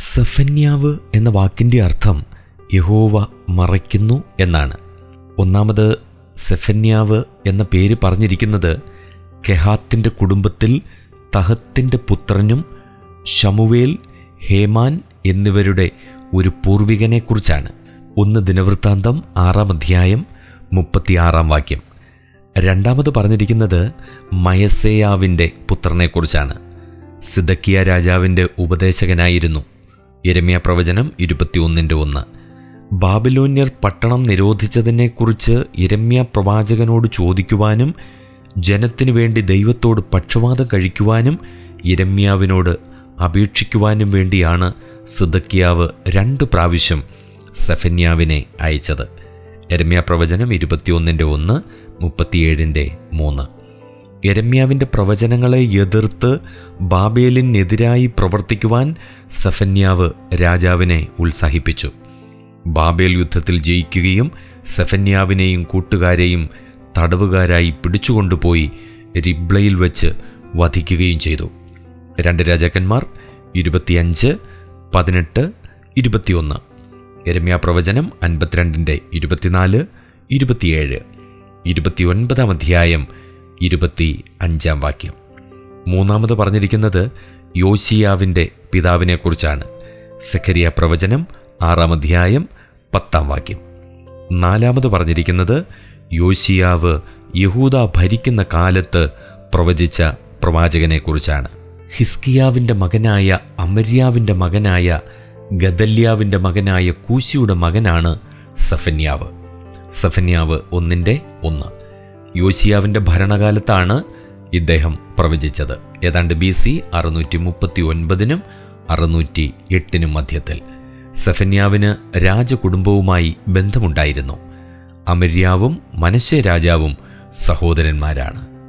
സഫന്യാവ് എന്ന വാക്കിന്റെ അർത്ഥം യഹോവ മറയ്ക്കുന്നു എന്നാണ്. ഒന്നാമത് സെഫന്യാവ് എന്ന പേര് പറഞ്ഞിരിക്കുന്നത് കെഹാത്തിന്റെ കുടുംബത്തിൽ തഹത്തിന്റെ പുത്രനും ഷമുവേൽ ഹേമാൻ എന്നിവരുടെ ഒരു പൂർവികനെക്കുറിച്ചാണ്. ഒന്ന് ദിനവൃത്താന്തം ആറാം അധ്യായം മുപ്പത്തിയാറാം വാക്യം. രണ്ടാമത് പറഞ്ഞിരിക്കുന്നത് മയസേയാവിന്റെ പുത്രനെക്കുറിച്ചാണ്. സിദക്കിയ രാജാവിന്റെ ഉപദേശകനായിരുന്നു. യരമ്യ പ്രവചനം ഇരുപത്തിയൊന്നിന്റെ ഒന്ന്. ബാബിലോന്യർ പട്ടണം നിരോധിച്ചതിനെക്കുറിച്ച് ഇരമ്യ പ്രവാചകനോട് ചോദിക്കുവാനും ജനത്തിനു വേണ്ടി ദൈവത്തോട് പക്ഷപാതം കഴിക്കുവാനും ഇരമ്യാവിനോട് അപേക്ഷിക്കുവാനും വേണ്ടിയാണ് സിദക്കിയാവ് രണ്ട് പ്രാവശ്യം സഫന്യാവിനെ അയച്ചത്. എരമ്യ പ്രവചനം ഇരുപത്തിയൊന്നിന്റെ ഒന്ന് മുപ്പത്തിയേഴിന്റെ മൂന്ന്. എരമ്യാവിന്റെ പ്രവചനങ്ങളെ എതിർത്ത് ബാബേലിനെതിരായി പ്രവർത്തിക്കുവാൻ സഫന്യാവ് രാജാവിനെ ഉത്സാഹിപ്പിച്ചു. ബാബേൽ യുദ്ധത്തിൽ ജയിക്കുകയും സഫന്യാവിനെയും കൂട്ടുകാരെയും തടവുകാരായി പിടിച്ചുകൊണ്ടുപോയി റിബ്ലയിൽ വെച്ച് വധിക്കുകയും ചെയ്തു. രണ്ട് രാജാക്കന്മാർ ഇരുപത്തിയഞ്ച് പതിനെട്ട് ഇരുപത്തിയൊന്ന്. എരമ്യ പ്രവചനം അൻപത്തിരണ്ടിന്റെ ഇരുപത്തിനാല് ഇരുപത്തിയേഴ്. ഇരുപത്തിയൊൻപതാം അധ്യായം ഇരുപത്തി അഞ്ചാം വാക്യം. മൂന്നാമത് പറഞ്ഞിരിക്കുന്നത് യോശിയാവിന്റെ പിതാവിനെക്കുറിച്ചാണ്. സഖരിയ പ്രവചനം ആറാം അധ്യായം പത്താം വാക്യം. നാലാമത് പറഞ്ഞിരിക്കുന്നത് യോശിയാവ് യഹൂദ ഭരിക്കുന്ന കാലത്ത് പ്രവചിച്ച പ്രവാചകനെക്കുറിച്ചാണ്. ഹിസ്കിയാവിന്റെ മകനായ അമര്യാവിന്റെ മകനായ ഗദല്യാവിന്റെ മകനായ കൂശിയുടെ മകനാണ് സഫന്യാവ്. സഫന്യാവ് ഒന്നിന്റെ ഒന്ന്. യോശിയാവിന്റെ ഭരണകാലത്താണ് ഇദ്ദേഹം പ്രവചിച്ചത്. ഏതാണ്ട് ബി സി അറുന്നൂറ്റി മുപ്പത്തി ഒൻപതിനും അറുന്നൂറ്റി എട്ടിനും മധ്യത്തിൽ. സഫന്യാവിന് രാജകുടുംബവുമായി ബന്ധമുണ്ടായിരുന്നു. അമര്യാവും മനശ്ശെ രാജാവും സഹോദരന്മാരാണ്.